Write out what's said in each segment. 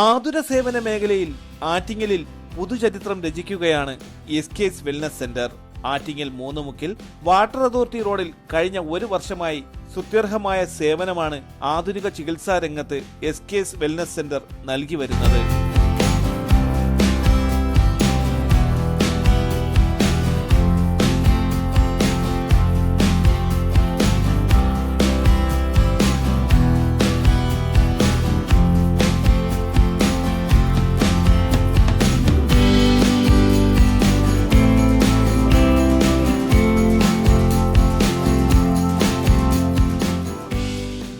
ആതുര സേവന മേഖലയിൽ ആറ്റിങ്ങലിൽ പുതുചരിത്രം രചിക്കുകയാണ് S K S wellness centre. Attingal മൂന്നുമുക്കിൽ water authority റോഡിൽ കഴിഞ്ഞ ഒരു വർഷമായി സുത്യർഹമായ സേവനമാണ് ആധുനിക ചികിത്സാ രംഗത്ത് S K S wellness centre നൽകി വരുന്നത്.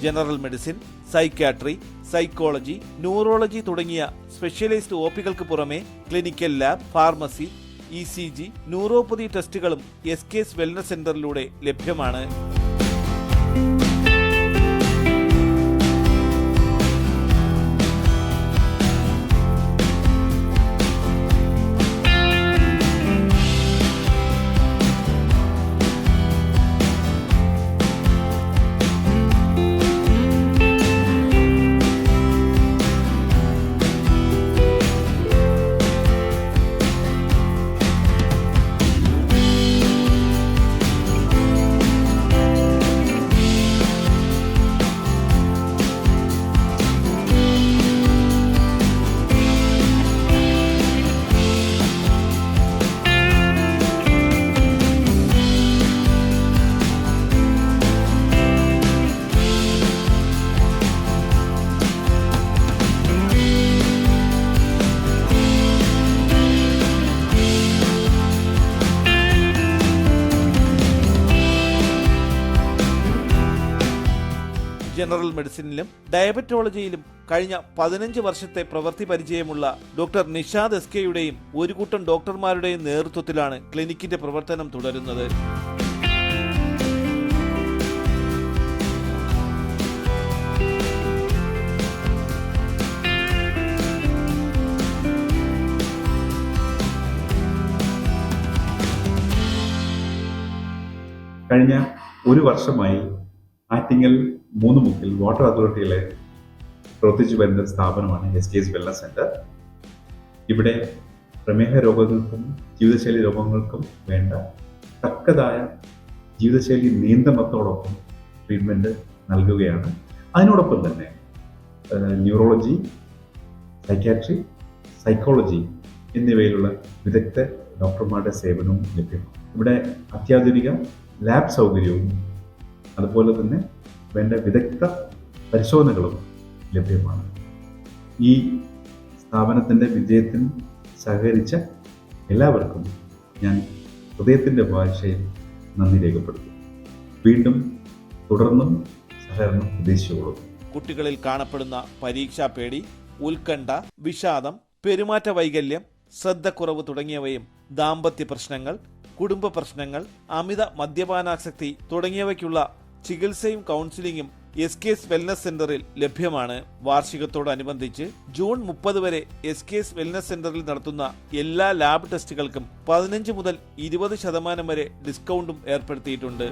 General medicine psychiatry psychology neurology തുടങ്ങിയ സ്പെഷ്യലൈസ്ഡ് ഒപികൾക്ക് പുറമെ clinical lab pharmacy E C G neuropathy ടെസ്റ്റുകളും എസ് കെ എസ് വെൽനസ് സെന്ററിലൂടെ ലഭ്യമാണ്. ജനറൽ മെഡിസിനിലും ഡയബറ്റോളജിയിലും കഴിഞ്ഞ പതിനഞ്ച് വർഷത്തെ പ്രവൃത്തി പരിചയമുള്ള ഡോക്ടർ നിഷാദ് എസ് കെയുടെയും ഒരു കൂട്ടം ഡോക്ടർമാരുടെയും നേതൃത്വത്തിലാണ് ക്ലിനിക്കിന്റെ പ്രവർത്തനം തുടരുന്നത്. കഴിഞ്ഞ ഒരു വർഷമായി ആറ്റിങ്ങൽ മൂന്ന് മുക്കിൽ വാട്ടർ അതോറിറ്റിയിലെ പ്രവർത്തിച്ചു വരുന്ന സ്ഥാപനമാണ് S K S wellness centre. ഇവിടെ പ്രമേഹ രോഗങ്ങൾക്കും ജീവിതശൈലി രോഗങ്ങൾക്കും വേണ്ട തക്കതായ ജീവിതശൈലി നിയന്ത്രണത്തോടൊപ്പം ട്രീറ്റ്മെന്റ് നൽകുകയാണ്. അതിനോടൊപ്പം തന്നെ ന്യൂറോളജി സൈക്യാട്രി സൈക്കോളജി എന്നിവയിലുള്ള വിദഗ്ധ ഡോക്ടർമാരുടെ സേവനവും ലഭ്യമാണ്. ഇവിടെ അത്യാധുനിക ലാബ് സൗകര്യവും അതുപോലെ തന്നെ വേണ്ട വിദഗ്ധ പരിശോധനകളും ലഭ്യമാണ്. ഈ സ്ഥാപനത്തിന്റെ വിജയത്തിന് സഹകരിച്ച എല്ലാവർക്കും ഞാൻ ഹൃദയത്തിന്റെ ഭാഷയിൽ നന്ദി രേഖപ്പെടുത്തും വീണ്ടും തുടർന്നും സഹകരണം പ്രതീക്ഷിച്ചുകൊള്ളുന്നു കുട്ടികളിൽ കാണപ്പെടുന്ന പരീക്ഷാ പേടി ഉത്കണ്ഠ വിഷാദം പെരുമാറ്റ വൈകല്യം ശ്രദ്ധക്കുറവ് തുടങ്ങിയവയും ദാമ്പത്യ പ്രശ്നങ്ങൾ കുടുംബ പ്രശ്നങ്ങൾ അമിത മദ്യപാനാസക്തി തുടങ്ങിയവയ്ക്കുള്ള ചികിത്സയും കൗൺസിലിംഗും എസ് കെ എസ് വെൽനസ് സെന്ററിൽ ലഭ്യമാണ്. വാർഷികത്തോടനുബന്ധിച്ച് ജൂൺ മുപ്പത് വരെ എസ് കെ എസ് വെൽനസ് സെന്ററിൽ നടത്തുന്ന എല്ലാ ലാബ് ടെസ്റ്റുകൾക്കും പതിനഞ്ച് മുതൽ ഇരുപത് ശതമാനം വരെ ഡിസ്കൗണ്ടും ഏർപ്പെടുത്തിയിട്ടുണ്ട്.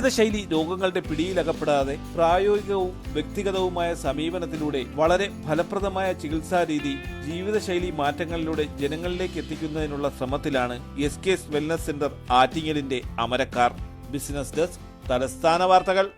ജീവിതശൈലി രോഗങ്ങളുടെ പിടിയിലകപ്പെടാതെ പ്രായോഗികവും വ്യക്തിഗതവുമായ സമീപനത്തിലൂടെ വളരെ ഫലപ്രദമായ ചികിത്സാ രീതി ജീവിതശൈലി മാറ്റങ്ങളിലൂടെ ജനങ്ങളിലേക്ക് എത്തിക്കുന്നതിനുള്ള ശ്രമത്തിലാണ് എസ് കെ വെൽനസ് സെന്റർ ആറ്റിങ്ങലിന്റെ അമരക്കാർ. ബിസിനസ് ഡെസ്ക് തലസ്ഥാന വാർത്തകൾ.